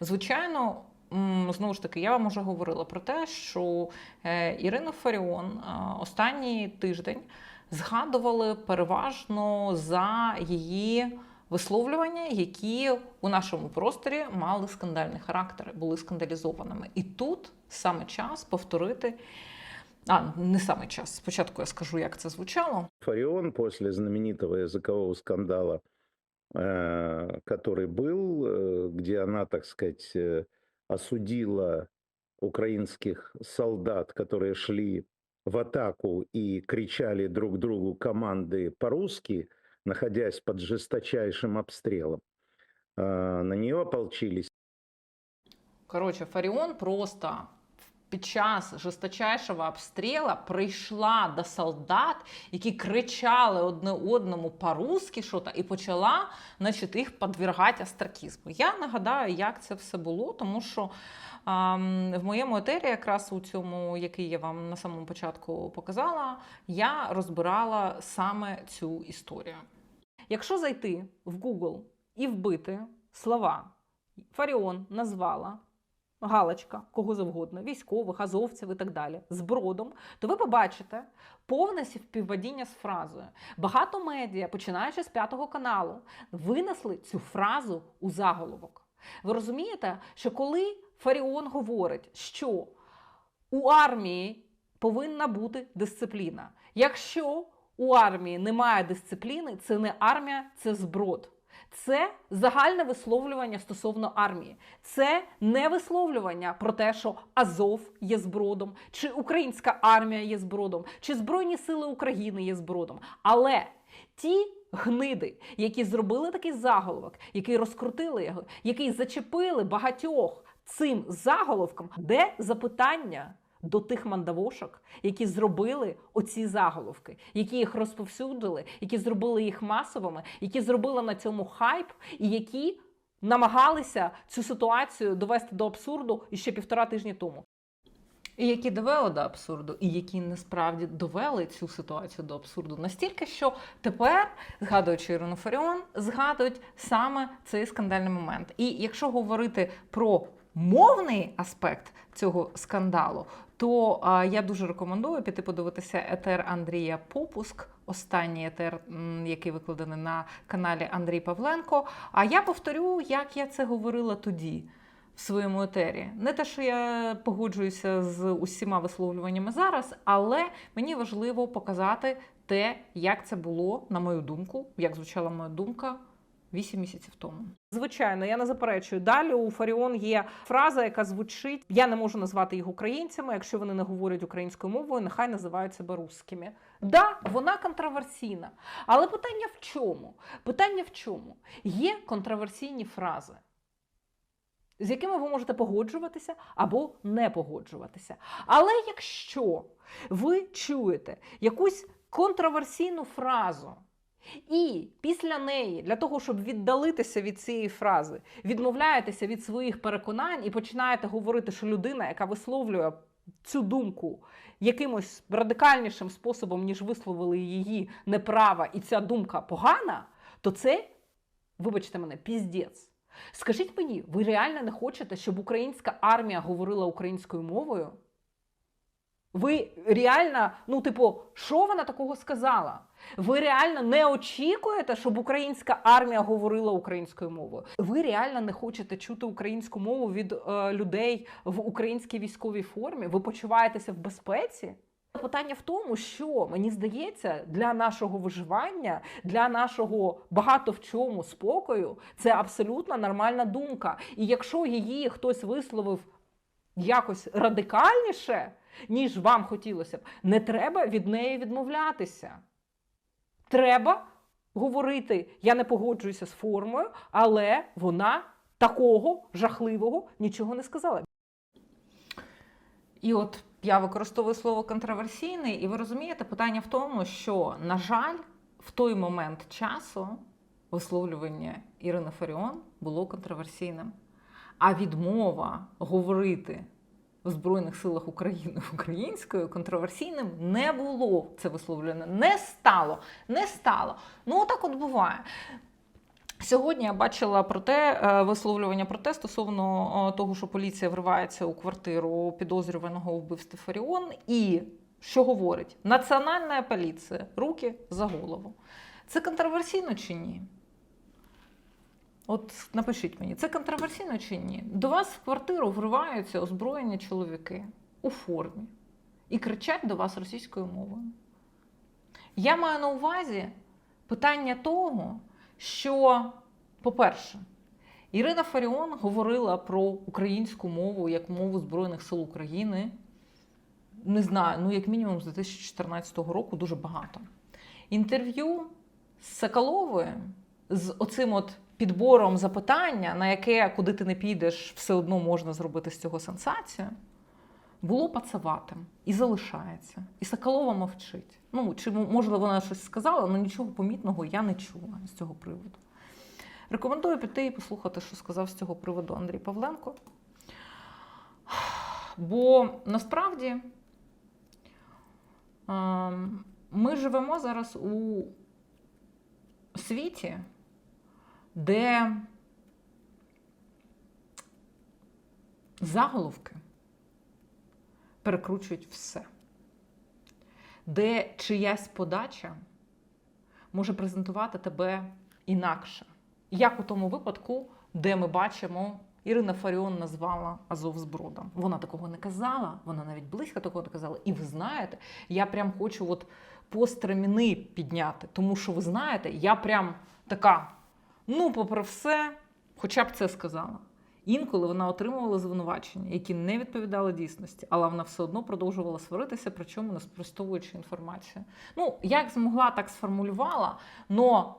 Звичайно, знову ж таки, я вам уже говорила про те, що е, Ірина Фаріон е, останній тиждень згадували переважно за її висловлювання, які у нашому просторі мали скандальний характер, були скандалізованими. І тут саме час повторити. А, не саме час. Спочатку я скажу, як це звучало. Фарион после знаменитого языкового скандала, э, который был, э, где она, так сказать, э, осудила украинских солдат, которые шли в атаку и кричали друг другу команды по-русски, находясь под жесточайшим обстрелом. Э, На нее ополчились Коротше, Фаріон просто під час жорсточайшого обстрілу прийшла до солдат, які кричали одне одному по-русски що-то, і почала значить, їх підвергати астракізму. Я нагадаю, як це все було, тому що ам, в моєму етері, якраз у цьому, який я вам на самому початку показала, я розбирала саме цю історію. Якщо зайти в Google і вбити слова Фаріон назвала галочка, кого завгодно, військових, азовців і так далі, з бродом, то ви побачите повне співпадіння з фразою. Багато медіа, починаючи з п'ятого каналу, винесли цю фразу у заголовок. Ви розумієте, що коли Фаріон говорить, що у армії повинна бути дисципліна. Якщо у армії немає дисципліни, це не армія, це зброд. Це загальне висловлювання стосовно армії. Це не висловлювання про те, що Азов є збродом, чи українська армія є збродом, чи Збройні Сили України є збродом. Але ті гниди, які зробили такий заголовок, які розкрутили його, які зачепили багатьох цим заголовком, де запитання до тих мандавошок, які зробили оці заголовки, які їх розповсюдили, які зробили їх масовими, які зробили на цьому хайп, і які намагалися цю ситуацію довести до абсурду іще півтора тижні тому. І які довели до абсурду, і які насправді довели цю ситуацію до абсурду настільки, що тепер, згадуючи Ірину Фаріон, згадують саме цей скандальний момент. І якщо говорити про мовний аспект цього скандалу, то я дуже рекомендую піти подивитися етер Андрія Попуск, останній етер, який викладений на каналі Андрій Павленко. А я повторю, як я це говорила тоді в своєму етері. Не те, що я погоджуюся з усіма висловлюваннями зараз, але мені важливо показати те, як це було, на мою думку, як звучала моя думка. Вісім місяців тому. Звичайно, я не заперечую. Далі у Фаріон є фраза, яка звучить: я не можу назвати їх українцями. Якщо вони не говорять українською мовою, нехай називають себе русскими. Да, вона контроверсійна. Але питання в чому? Питання в чому? Є контроверсійні фрази з якими ви можете погоджуватися або не погоджуватися. Але якщо ви чуєте якусь контроверсійну фразу, і після неї, для того, щоб віддалитися від цієї фрази, відмовляєтеся від своїх переконань і починаєте говорити, що людина, яка висловлює цю думку якимось радикальнішим способом, ніж висловили її неправа, і ця думка погана, то це, вибачте мене, піздець. Скажіть мені, ви реально не хочете, щоб українська армія говорила українською мовою? Ви реально, ну, типу, що вона такого сказала? Ви реально не очікуєте, щоб українська армія говорила українською мовою? Ви реально не хочете чути українську мову від е, людей в українській військовій формі? Ви почуваєтеся в безпеці? Питання в тому, що мені здається, для нашого виживання, для нашого багато в чому спокою, це абсолютно нормальна думка. І якщо її хтось висловив якось радикальніше, ніж вам хотілося б, не треба від неї відмовлятися. Треба говорити, я не погоджуюся з формою, але вона такого жахливого нічого не сказала. І от я використовую слово контроверсійний, і ви розумієте, питання в тому, що, на жаль, в той момент часу висловлювання Ірини Фаріон було контроверсійним. А відмова говорити в Збройних силах України українською контроверсійним не було. Це висловлювання не стало. Не стало. Ну, отак от буває. Сьогодні я бачила про те, е, висловлювання про те стосовно е, того, що поліція вривається у квартиру підозрюваного у вбивстві Фаріон, і що говорить Національна поліція, руки за голову. Це контроверсійно чи ні? От напишіть мені, це контроверсійно чи ні? До вас в квартиру вриваються озброєні чоловіки у формі і кричать до вас російською мовою. Я маю на увазі питання того, що, по-перше, Ірина Фаріон говорила про українську мову як мову Збройних сил України. Не знаю, ну як мінімум з 2014 року дуже багато. Інтерв'ю з Соколовою з оцим от підбором запитання, на яке, куди ти не підеш, все одно можна зробити з цього сенсацію, було пацаватим і залишається. І Соколова мовчить. Ну, чи можливо вона щось сказала, але нічого помітного я не чула з цього приводу. Рекомендую піти і послухати, що сказав з цього приводу Андрій Павленко. Бо насправді ем, ми живемо зараз у світі, де заголовки перекручують все, де чиясь подача може презентувати тебе інакше. Як у тому випадку, де ми бачимо, Ірина Фаріон назвала Азов збродом. Вона такого не казала, вона навіть близько такого не казала. І ви знаєте, я прям хочу от постреміни підняти, тому що ви знаєте, я прям така, ну, попри все, хоча б це сказала. Інколи вона отримувала звинувачення, які не відповідали дійсності, але вона все одно продовжувала сваритися, причому не спростовуючи інформацію. Ну, як змогла, так сформулювала, но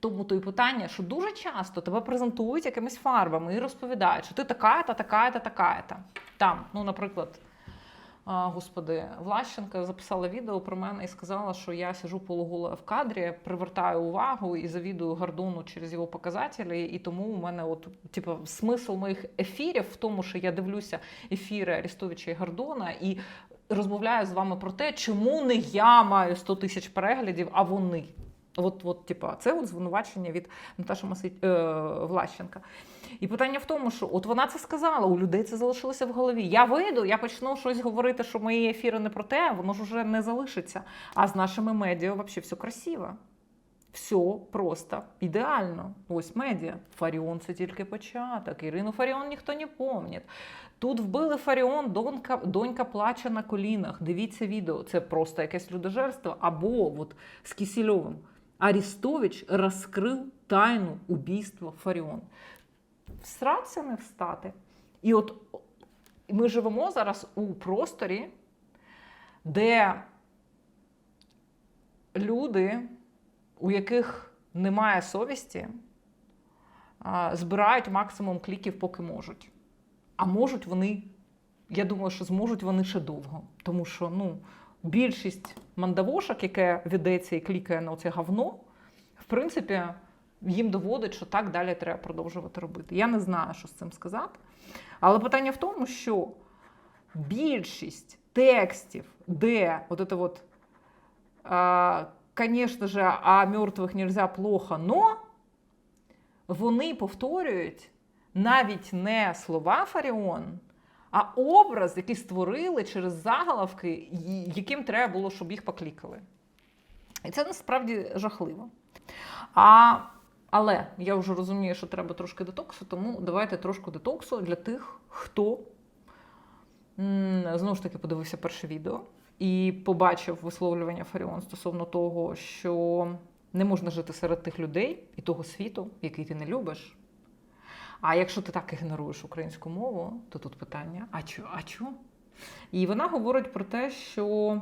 тому то і питання, що дуже часто тебе презентують якимись фарбами і розповідають, що ти така-та, така-та, така-та. Там, ну, наприклад, господи, Влащенка записала відео про мене і сказала, що я сижу полугола в кадрі, привертаю увагу і завідую Гордону через його показателі. І тому у мене, от, типу, смисл моїх ефірів в тому, що я дивлюся ефіри Арістовича і Гордона і розмовляю з вами про те, чому не я маю 100 тисяч переглядів, а вони. От, от, типа, це от звинувачення від Наташі Маси... е, Влащенка. І питання в тому, що от вона це сказала, у людей це залишилося в голові. Я вийду, я почну щось говорити, що мої ефіри не про те, воно ж уже не залишиться. А з нашими медіа взагалі все красиво. Все просто ідеально. Ось медіа. Фаріон це тільки початок. Ірину Фаріон ніхто не пам'ятає. Тут вбили Фаріон, донька, донька плаче на колінах. Дивіться відео. Це просто якесь людожерство. Або от з Кісільовим. Арістович розкрив тайну убійства Фаріон. Всратися не встати. І от ми живемо зараз у просторі, де люди, у яких немає совісті, збирають максимум кліків, поки можуть. А можуть вони, я думаю, що зможуть вони ще довго. Тому що ну, більшість мандавошок, яке ведеться і клікає на оце говно, в принципі, їм доводить, що так далі треба продовжувати робити. Я не знаю, що з цим сказати. Але питання в тому, що більшість текстів, де от вот, а, конечно же, а мертвих нельзя плохо, но вони повторюють навіть не слова Фаріон, а образ, який створили через заголовки, яким треба було, щоб їх поклікали. І це насправді жахливо. А, але я вже розумію, що треба трошки детоксу, тому давайте трошки детоксу для тих, хто знову ж таки подивився перше відео і побачив висловлювання Фаріон стосовно того, що не можна жити серед тих людей і того світу, який ти не любиш. А якщо ти так ігноруєш українську мову, то тут питання: а чо? А чо? І вона говорить про те, що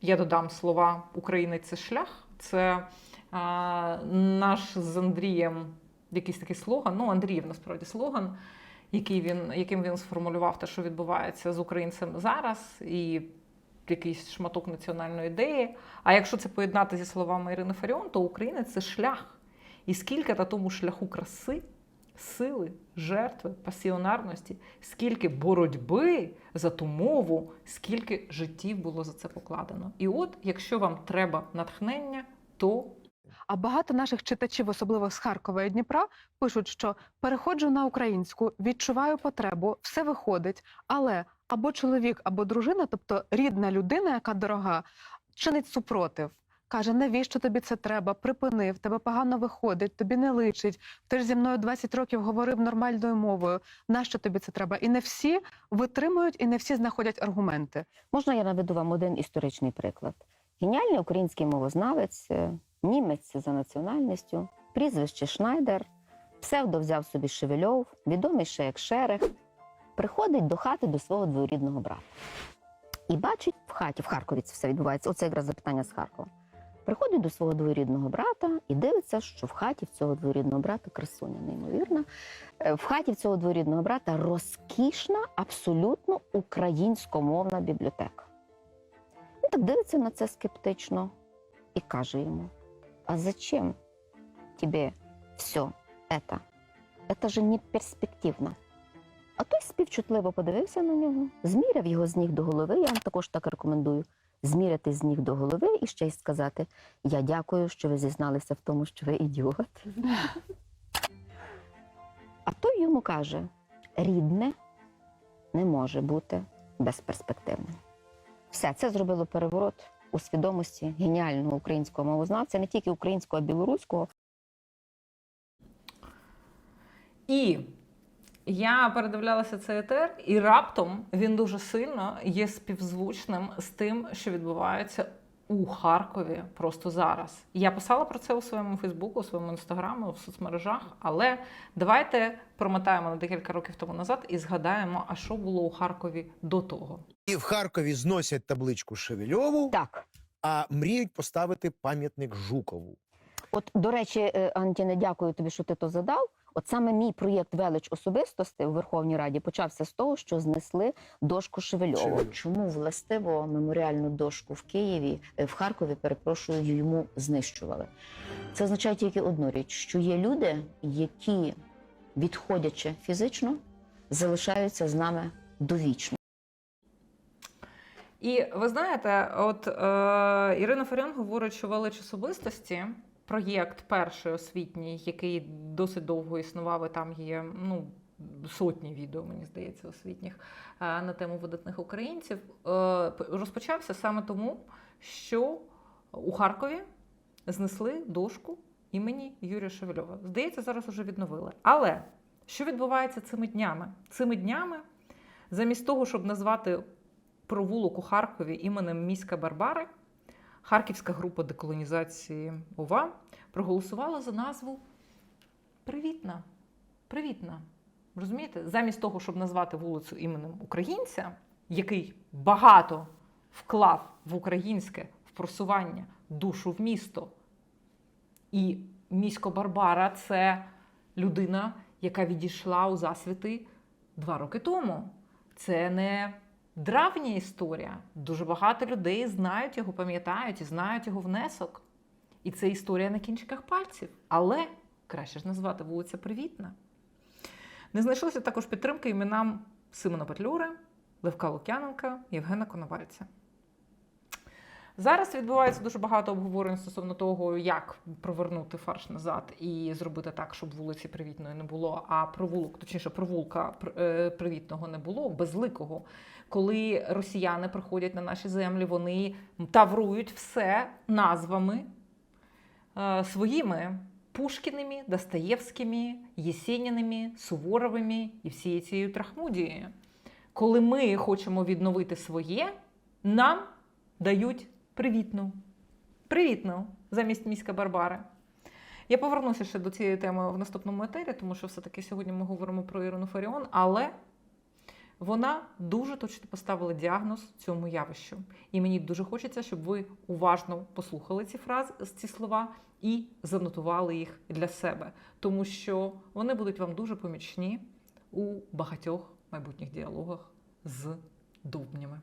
я додам слова Українець це шлях. Це наш з Андрієм якийсь такий слоган. Ну, Андріїв насправді слоган, який він, яким він сформулював те, що відбувається з українцем зараз, і якийсь шматок національної ідеї. А якщо це поєднати зі словами Ірини Фаріон, то Українець це шлях. І скільки на тому шляху краси, сили, жертви, пасіонарності, скільки боротьби за ту мову, скільки життів було за це покладено. І от, якщо вам треба натхнення, то А багато наших читачів, особливо з Харкова і Дніпра, пишуть, що переходжу на українську, відчуваю потребу, все виходить, але або чоловік, або дружина, тобто рідна людина, яка дорога, чинить супротив. Каже, навіщо тобі це треба? Припини, в тебе погано виходить, тобі не личить. Ти ж зі мною 20 років говорив нормальною мовою. Нащо тобі це треба? І не всі витримують, і не всі знаходять аргументи. Можна я наведу вам один історичний приклад. Геніальний український мовознавець, е, німець за національністю, прізвище Шнайдер, псевдо взяв собі Шевельов, відомий ще як Шерех, приходить до хати до свого двоюрідного брата. І бачить в хаті, в Харкові це все відбувається. Оце якраз запитання з Харкова. Приходить до свого двоюрідного брата і дивиться, що в хаті в цього двоюрідного брата красуня, неймовірна. Е, В хаті в цього двоюрідного брата розкішна, абсолютно українськомовна бібліотека. Він так дивиться на це скептично і каже йому: А зачем тебе все это? Это же не перспективно. А той співчутливо подивився на нього, зміряв його з ніг до голови. Я вам також так рекомендую зміряти з ніг до голови і ще й сказати: Я дякую, що ви зізналися в тому, що ви ідіот. А той йому каже: рідне не може бути безперспективним. Все це зробило переворот у свідомості геніального українського мовознавця, не тільки українського, а білоруського. І я передивлялася цей етер, і раптом він дуже сильно є співзвучним з тим, що відбувається у Харкові просто зараз. Я писала про це у своєму Фейсбуку, у своєму інстаграмі, в соцмережах. Але давайте промотаємо на декілька років тому назад і згадаємо, а що було у Харкові до того. І в Харкові зносять табличку Шевельову, Так, а мріють поставити пам'ятник Жукову. от до речі, е, Антіне, дякую тобі, що ти то задав. От саме мій проєкт велич особистості у Верховній Раді почався з того, що знесли дошку Шевельову. Чому властиво меморіальну дошку в Києві, е, в Харкові, перепрошую, йому знищували? Це означає тільки одну річ: що є люди, які, відходячи фізично, залишаються з нами довічно. І ви знаєте, от е, Ірина Фаріон говорить, що велич особистості, проєкт перший освітній, який досить довго існував, і там є ну, сотні відео, мені здається, освітніх е, на тему видатних українців, е, розпочався саме тому, що у Харкові знесли дошку імені Юрія Шевельова. Здається, зараз уже відновили. Але що відбувається цими днями? Цими днями, замість того, щоб назвати провулок у Харкові іменем міська Барбари, Харківська група деколонізації ОВА проголосувала за назву Привітна. Привітна. Розумієте? Замість того, щоб назвати вулицю іменем українця, який багато вклав в українське в просування душу в місто. І місько Барбара це людина, яка відійшла у засвіти два роки тому. Це не древня історія. Дуже багато людей знають його, пам'ятають і знають його внесок. І це історія на кінчиках пальців. Але краще ж назвати вулиця Привітна. Не знайшлося також підтримки іменам Симона Петлюри, Левка Лук'яненка, Євгена Коновальця. Зараз відбувається дуже багато обговорень стосовно того, як провернути фарш назад і зробити так, щоб вулиці привітної не було, а провулок, точніше, провулка е, привітного не було, безликого. Коли росіяни приходять на наші землі, вони таврують все назвами е, своїми Пушкіними, Достоєвськими, Єсеніними, Суворовими і всією цією трахмудією. Коли ми хочемо відновити своє, нам дають привітну. Привітну замість міська Барбари. Я повернуся ще до цієї теми в наступному етері, тому що все-таки сьогодні ми говоримо про Ірину Фаріон, але вона дуже точно поставила діагноз цьому явищу. І мені дуже хочеться, щоб ви уважно послухали ці фрази, ці слова і занотували їх для себе, тому що вони будуть вам дуже помічні у багатьох майбутніх діалогах з довбнями.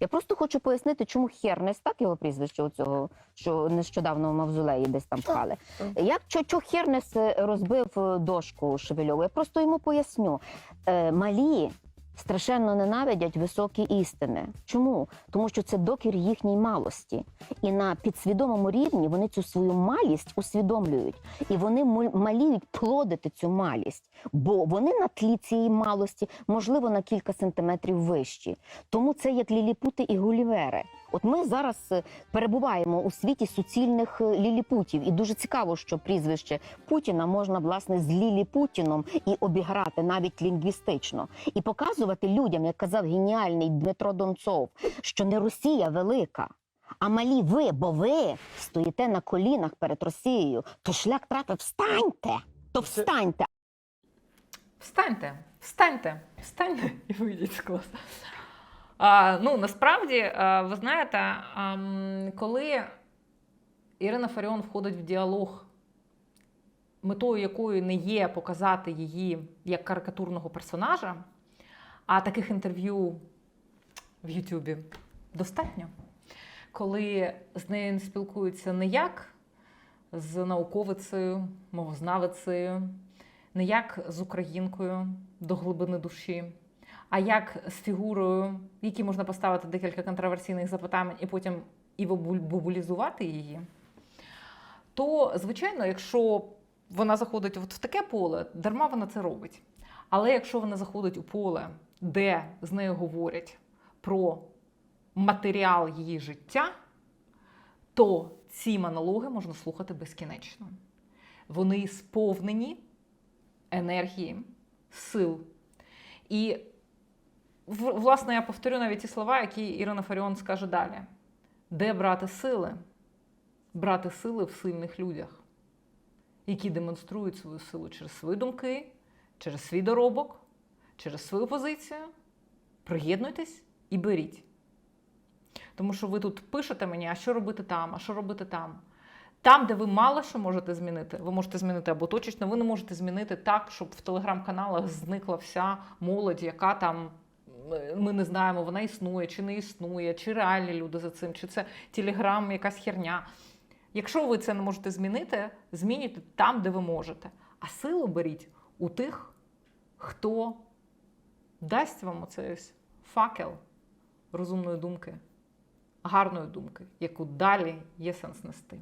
Я просто хочу пояснити, чому Хернес, так його прізвище оцього, що нещодавно в мавзолеї десь там пхали. Як чо, чо Хернес е, розбив е, дошку Шевельову? Я просто йому поясню. Е, малі страшенно ненавидять високі істини. Чому? Тому що це докір їхній малості. І на підсвідомому рівні вони цю свою малість усвідомлюють. І вони маліють плодити цю малість, бо вони на тлі цієї малості, можливо, на кілька сантиметрів вищі. Тому це як ліліпути і гулівери. От ми зараз е, перебуваємо у світі суцільних е, ліліпутів, і дуже цікаво, що прізвище Путіна можна власне з ліліпутіном і обіграти навіть лінгвістично, і показувати людям, як казав геніальний Дмитро Донцов, що не Росія велика. А малі ви, бо ви стоїте на колінах перед Росією, то шлях трапив. Встаньте! То встаньте! Встаньте, встаньте, встаньте і вийдіть з класу. Ну, насправді, ви знаєте, коли Ірина Фаріон входить в діалог, метою якої не є показати її як карикатурного персонажа, а таких інтерв'ю в Ютубі достатньо, коли з нею спілкуються не як з науковицею, мовознавицею, не як з українкою до глибини душі, а як з фігурою, в якій можна поставити декілька контроверсійних запитань і потім і бабулізувати її, то, звичайно, якщо вона заходить от в таке поле, дарма вона це робить. Але якщо вона заходить у поле, де з нею говорять про матеріал її життя, то ці монологи можна слухати безкінечно. Вони сповнені енергії, сил. І, власне, я повторю навіть ті слова, які Ірина Фаріон скаже далі: де брати сили? Брати сили в сильних людях, які демонструють свою силу через свої думки, через свій доробок, через свою позицію. Приєднуйтесь і беріть. Тому що ви тут пишете мені, а що робити там, а що робити там. Там, де ви мало що можете змінити, ви можете змінити або точечно, ви не можете змінити так, щоб в телеграм-каналах зникла вся молодь, яка там. Ми не знаємо, вона існує чи не існує, чи реальні люди за цим, чи це телеграм, якась херня. Якщо ви це не можете змінити, змінюйте там, де ви можете. А силу беріть у тих, хто дасть вам оцей факел розумної думки, гарної думки, яку далі є сенс нести.